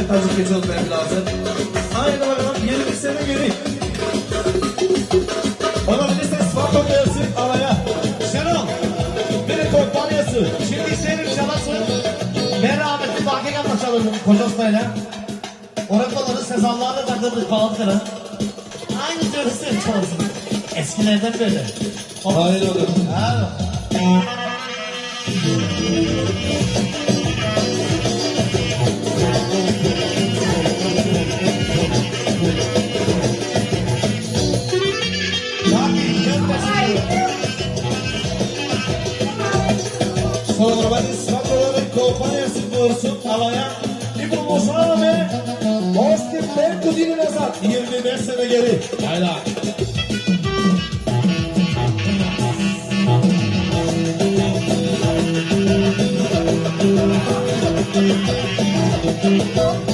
Hemen tacı geçelim ben lazım. Haydi bakalım 20 sene geri. Olabilirse Sparta gelsin alaya. Şenol, bir kompanyası. Şimdi senin çalası. Ben rahmetli Bahçekan'la çalırdım Koca Usta'yla. Orakoları sezonlarla takıldık Balıkır'ı. Aynı sen çalırsın. Eskilerden böyle. Haydi bakalım. Ha. Sonra ben Sparta'ların kompanyası vursun alaya. Musa ve Ostim Berkutini Nazar. 25 sene geri. Haydi. Thank